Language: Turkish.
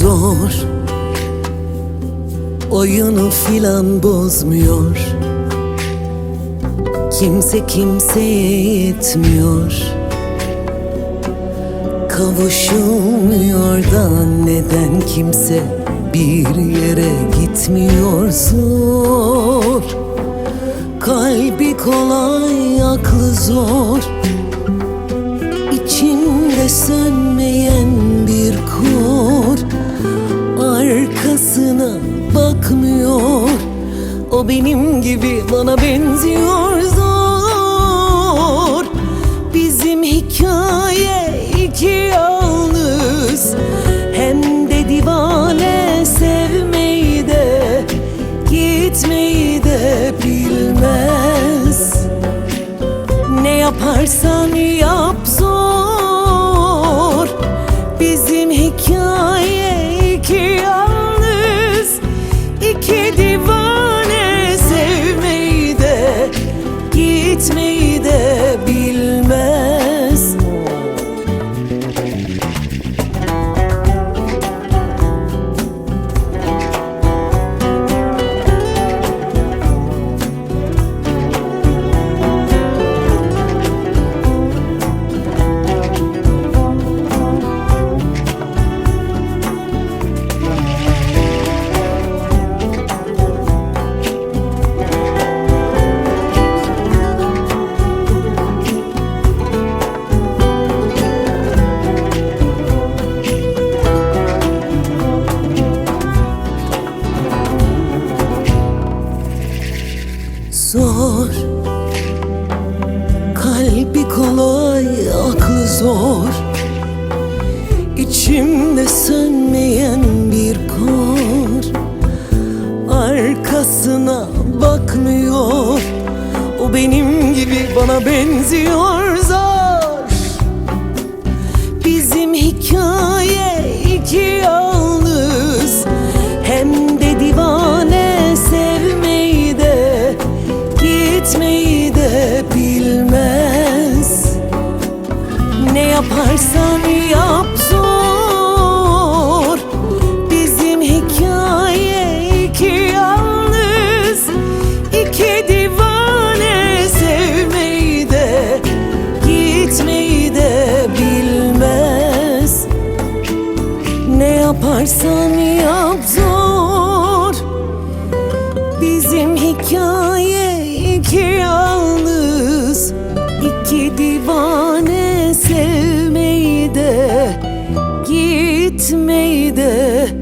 zor. Oyunu filan bozmuyor. Kimse kimseye yetmiyor. Kavuşulmuyor da neden kimse bir yere gitmiyor? Zor. Kalbi kolay aklı zor. İçinde sönmeyen Arkasına bakmıyor. O benim gibi bana benziyor zor. Bizim hikaye iki yalnız. Hem de divane sevmeyi de Gitmeyi de bilmez. Ne yaparsan yap zor. Bizim hikaye zor. Kalbi kolay, aklı zor. İçimde sönmeyen bir kor. Arkasına bakmıyor. O benim gibi bana benziyor zor. Bizim hikaye iki yol. Yaparsan yap zor. Bizim hikaye iki yalnız iki divane. Sevmeyi de Gitmeyi de bilmez. Ne yaparsan yap zor. Bizim hikaye iki yalnız iki divane sevmeyi de gitmeyi de